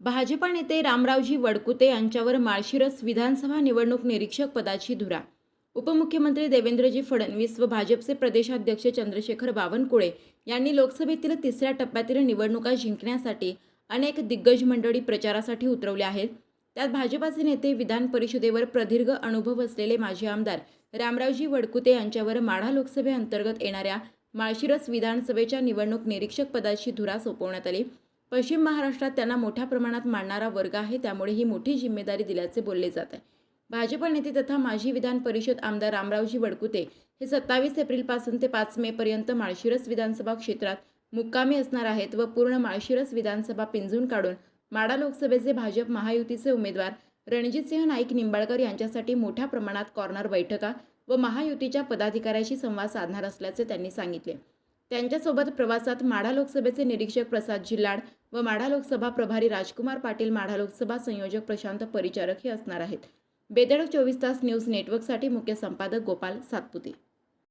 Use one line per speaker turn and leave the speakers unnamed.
भाजपा नेते रामरावजी वडकुते यांच्यावर माळशिरस विधानसभा निवडणूक निरीक्षक पदाची धुरा. उपमुख्यमंत्री देवेंद्रजी फडणवीस व भाजपचे प्रदेशाध्यक्ष चंद्रशेखर बावनकुळे यांनी लोकसभेतील तिसऱ्या टप्प्यातील निवडणुका जिंकण्यासाठी अनेक दिग्गज मंडळी प्रचारासाठी उतरवले आहेत. त्यात भाजपाचे नेते विधान परिषदेवर प्रदीर्घ अनुभव असलेले माजी आमदार रामरावजी वडकुते यांच्यावर माढा लोकसभेअंतर्गत येणाऱ्या माळशिरस विधानसभेच्या निवडणूक निरीक्षक पदाची धुरा सोपवण्यात आली. पश्चिम महाराष्ट्रात त्यांना मोठ्या प्रमाणात मानणारा वर्ग आहे त्यामुळे ही मोठी जिम्मेदारी दिल्याचे बोलले जात आहे. भाजप नेते तथा माजी विधान परिषद आमदार रामरावजी वडकुते हे सत्तावीस एप्रिलपासून ते पाच मे पर्यंत माळशिरस विधानसभा क्षेत्रात मुक्कामी असणार आहेत व पूर्ण माळशिरस विधानसभा पिंजून काढून माडा लोकसभेचे भाजप महायुतीचे उमेदवार रणजितसिंह नाईक निंबाळकर यांच्यासाठी मोठ्या प्रमाणात कॉर्नर बैठका व महायुतीच्या पदाधिकाऱ्याशी संवाद साधणार असल्याचे त्यांनी सांगितले. त्यांच्यासोबत प्रवासात माढा लोकसभेचे निरीक्षक प्रसाद जिल्लाड व माढा लोकसभा प्रभारी राजकुमार पाटील माढा लोकसभा संयोजक प्रशांत परिचारक हे असणार आहेत. बेदडक चोवीस तास न्यूज नेटवर्कसाठी मुख्य संपादक गोपाल सातपुते.